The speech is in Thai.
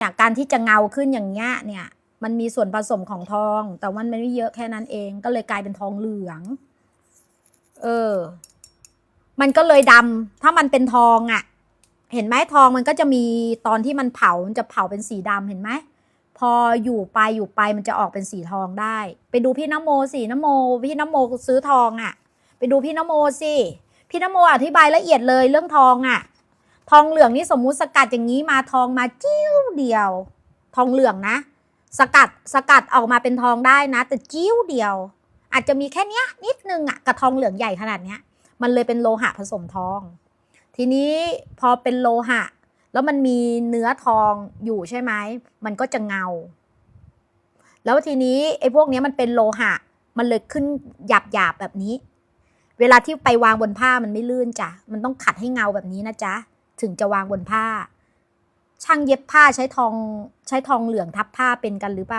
เนี่ยการที่จะเงาขึ้นอย่างเงี้ยเนี่ยมันมีส่วนผสมของทอง แต่มันไม่เยอะแค่นั้นเองก็เลยกลายเป็นทองเหลือง เออ มันก็เลยดำถ้ามันเป็นทองอะ่ะ เห็นไหมทองมันก็จะมีตอนที่มันเผามันจะเผาเป็นสีดำเห็นไหมพออยู่ไปอยู่ไปมันจะออกเป็นสีทองได้ ไปดูพี่นโมสินโม พี่นโมซื้อทองอะ่ะ ไปดูพี่นโมสิพี่นโมอธิบายละเอียดเลยเรื่องทองอะ่ะ ทองเหลืองนี่สมมุติสกัดอย่างนี้มาทองมาจิ้วเดียว ทองเหลืองนะ สกัดสกัดออกมาเป็นทองได้นะ แต่จิ้วเดียว อาจจะมีแค่เนี้ย นิดนึงอะกับทองเหลืองใหญ่ขนาดเนี้ย มันเลยเป็นโลหะผสมทอง ทีนี้พอเป็นโลหะ แล้วมันมีเนื้อทองอยู่ใช่ไหมมันก็จะเงา แล้วทีนี้ไอ้พวกนี้มันเป็นโลหะ มันเลยขึ้นหยาบหยาบแบบนี้ เวลาที่ไปวางบนผ้ามันไม่ลื่นจ้ะมันต้องขัดให้เงาแบบนี้นะจ๊ะ ถึงจะวางบนผ้า ช่างเย็บผ้าใช้ทองใช้ทองเหลืองทับผ้าเป็นกันหรือเปล่า